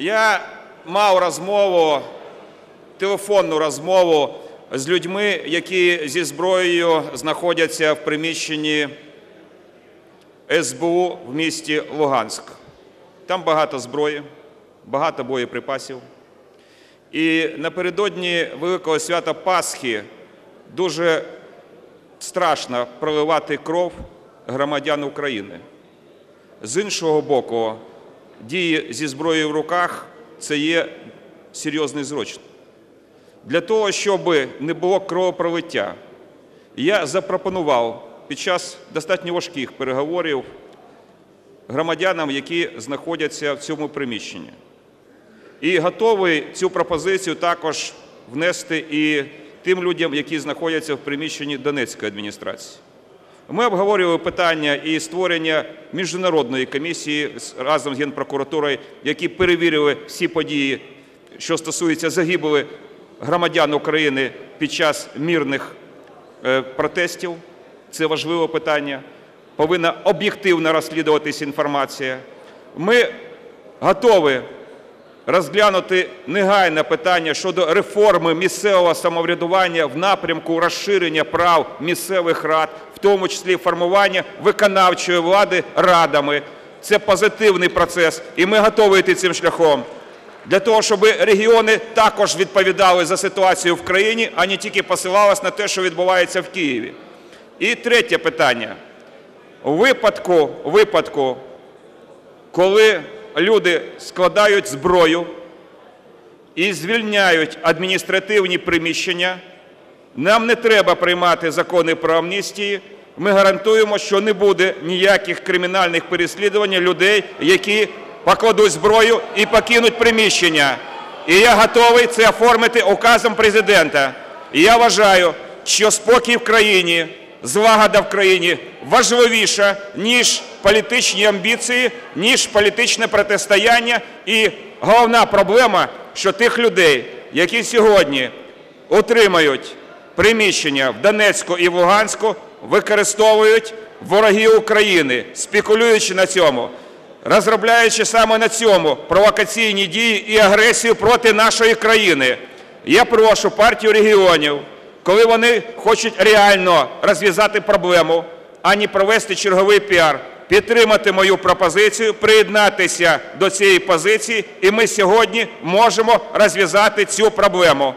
Я мав розмову, телефонну розмову з людьми, які зі зброєю знаходяться в приміщенні СБУ в місті Луганськ. Там багато зброї, багато боєприпасів. І напередодні Великого свята Пасхи дуже страшно проливати кров громадян України. З іншого боку, дії зі зброєю в руках це є серйозний злочин. Для того, щоб не було кровопролиття, я запропонував під час достатньо важких переговорів громадянам, які знаходяться в цьому приміщенні. І готовий цю пропозицію також внести і тим людям, які знаходяться в приміщенні Донецької адміністрації. Ми обговорювали питання і створення міжнародної комісії разом з Генпрокуратурою, які перевірили всі події, що стосуються загибелі громадян України під час мирних е, протестів. Це важливе питання. Повинна об'єктивно розслідуватись інформація. Ми готові розглянути негайне питання щодо реформи місцевого самоврядування в напрямку розширення прав місцевих рад, в тому числі формування виконавчої влади радами. Це позитивний процес, і ми готові йти цим шляхом. Для того, щоб регіони також відповідали за ситуацію в країні, а не тільки посилалися на те, що відбувається в Києві. І третє питання. У випадку, випадку, коли люди складають зброю і звільняють адміністративні приміщення, нам не треба приймати закони про амністії. Ми гарантуємо, що не буде ніяких кримінальних переслідувань людей, які покладуть зброю і покинуть приміщення. І я готовий це оформити указом президента. І я вважаю, що спокій в країні, злагода в країні важливіша, ніж політичні амбіції, ніж політичне протистояння. І головна проблема, що тих людей, які сьогодні утримають приміщення в Донецьку і в Луганську, використовують вороги України, спекулюючи на цьому, розробляючи саме на цьому провокаційні дії і агресію проти нашої країни. Я прошу партію регіонів, коли вони хочуть реально розв'язати проблему, а не провести черговий піар, підтримати мою пропозицію, приєднатися до цієї позиції, і ми сьогодні можемо розв'язати цю проблему.